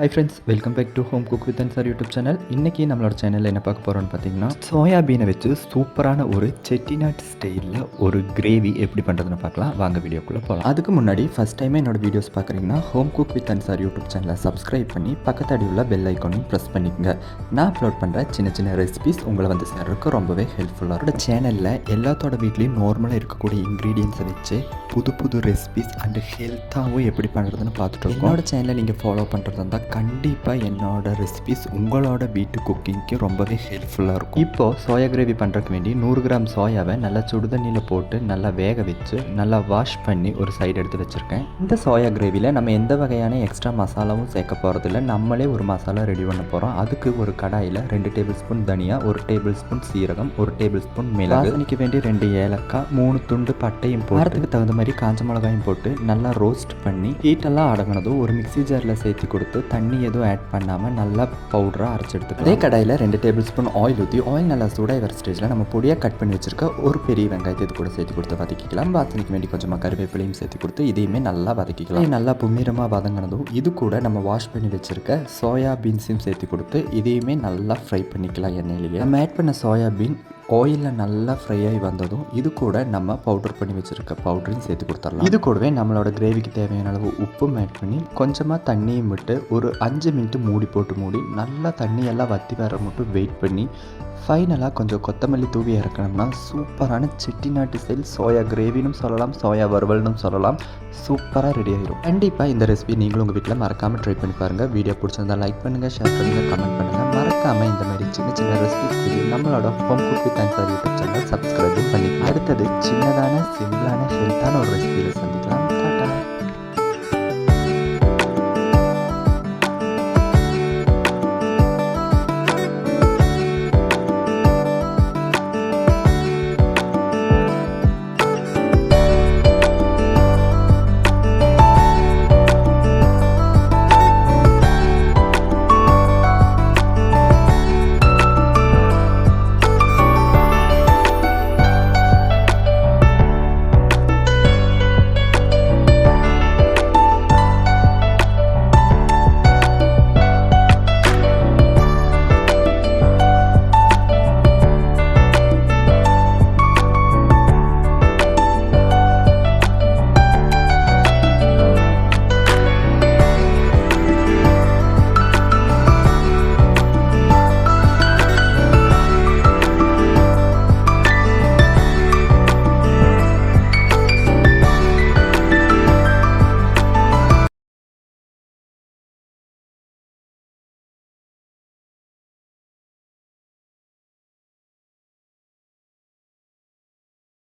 Hi friends welcome back to home cook with sir YouTube channel இன்றைக்கி நம்மளோட சேனலில் என்ன பார்க்க போகிறோம்னு பார்த்தீங்கன்னா சோயாபீனை வச்சு சூப்பரான ஒரு செட்டிநாட் ஸ்டைலில் ஒரு கிரேவி எப்படி பண்ணுறதுன்னு பார்க்கலாம். வாங்க வீடியோக்குள்ளே போகலாம் அதுக்கு முன்னாடி ஃபஸ்ட் டைமே என்னோட வீடியோஸ் பார்க்குறீங்கன்னா home cook with sir YouTube சேனலை சப்ஸ்கிரைப் பண்ணி பக்கத்தாடி உள்ள பெல் ஐக்கானையும் ப்ரெஸ் பண்ணிக்கங்க. நான் அப்லோட் பண்ணுற சின்ன சின்ன ரெசிபிஸ் உங்களை வந்து சேர்றதுக்கு ரொம்பவே ஹெல்ப்ஃபுல்லாக இருக்கும். சேனலில் எல்லாத்தோட வீட்லேயும் நார்மலாக இருக்கக்கூடிய இன்க்ரீடியன்ஸை வச்சு புது புது ரெசிபிஸ் அண்ட் ஹெல்த்தாகவும் எப்படி பண்ணுறதுன்னு பார்த்துட்டு இருக்கோம். என்னோட சேனலை நீங்கள் ஃபாலோ பண்ணுறது இருந்தால் கண்டிப்பாக என்னோட ரெசிபிஸ் உங்களோட வீட்டு குக்கிங்க்கு ரொம்பவே ஹெல்ப்ஃபுல்லாக இருக்கும். இப்போது சோயா கிரேவி பண்ணுறதுக்கு வேண்டி நூறு கிராம் சோயாவை நல்லா சுடுதண்ணியில் போட்டு நல்லா வேக வச்சு நல்லா வாஷ் பண்ணி ஒரு சைடு எடுத்து வச்சுருக்கேன். இந்த சோயா கிரேவியில் நம்ம எந்த வகையான எக்ஸ்ட்ரா மசாலாவும் சேர்க்க போகிறதில்ல நம்மளே ஒரு மசாலா ரெடி பண்ண போகிறோம் அதுக்கு ஒரு கடாயில் ரெண்டு டேபிள் ஸ்பூன் தனியா ஒரு டேபிள் ஸ்பூன் சீரகம் ஒரு டேபிள் ஸ்பூன் மிளகு வாசனைக்கு வேண்டி ரெண்டு ஏலக்காய் மூணு துண்டு பட்டையும் போடுறதுக்கு தகுந்த மாதிரி காஞ்ச மிளகாயும் போட்டு நல்லா ரோஸ்ட் பண்ணி ஹீட்டெல்லாம் அடங்கினதும் ஒரு மிக்ஸி ஜாரில் சேர்த்து கொடுத்து தண்ணி எதுவும் ஆட் பண்ணாமல் நல்லா பவுடராக அரைச்சி எடுத்துக்கலாம். அதே கடாயில் ரெண்டு டேபிள் ஸ்பூன் ஆயில் ஊற்றி ஆயில் நல்லா சூடாக வர ஸ்டேஜில் நம்ம பொடியாக கட் பண்ணி வச்சிருக்க ஒரு பெரிய வெங்காயத்தை இது கூட சேர்த்து கொடுத்து வதக்கிக்கலாம். வாசனைக்கு வேண்டி கொஞ்சமாக கருவேப்பிலையும் சேர்த்து கொடுத்து இதையுமே நல்லா வதக்கிக்கலாம். நல்லா பும்மிரமாக வதங்கினதும் இது கூட நம்ம வாஷ் பண்ணி வச்சிருக்க சோயா பீன்ஸையும் சேர்த்து கொடுத்து இதையுமே நல்லா ஃப்ரை பண்ணிக்கலாம் எண்ணெயிலேயே. நம்ம ஆட் பண்ண சோயா பீன் ஆயிலில் நல்லா ஃப்ரை ஆகி வந்ததும் இது கூட நம்ம பவுடர் பண்ணி வச்சுருக்க பவுடரையும் சேர்த்து கொடுத்துடலாம். இது கூடவே நம்மளோட கிரேவிக்கு தேவையான அளவு உப்பும் ஆட் பண்ணி கொஞ்சமாக தண்ணியும் விட்டு ஒரு அஞ்சு மினிட் மூடி போட்டு மூடி நல்லா தண்ணியெல்லாம் வற்றி வர மட்டும் வெயிட் பண்ணி ஃபைனலாக கொஞ்சம் கொத்தமல்லி தூவி இறக்கணும்னா சூப்பரான செட்டிநாட்டு ஸ்டைல் சோயா கிரேவினும் சொல்லலாம் சோயா வறுவல்னும் சொல்லலாம். சூப்பராக ரெடி ஆகிடும் கண்டிப்பாக இந்த ரெசிபி நீங்களும் உங்கள் வீட்டில் மறக்காமல் ட்ரை பண்ணி பாருங்கள் வீடியோ பிடிச்சிருந்தா லைக் பண்ணுங்கள் ஷேர் பண்ணுங்கள் கமெண்ட் பண்ணுங்கள் மறக்காமல் இந்த மாதிரி சின்ன சின்ன ரெசிபி நம்மளோட home cook with answer YouTube channel சப்ஸ்கிரைபும் பண்ணி அடுத்தது சின்னதான சிம்பிளான ஹெல்த்தான ஒரு ரெசிபியில் சந்திக்கலாம்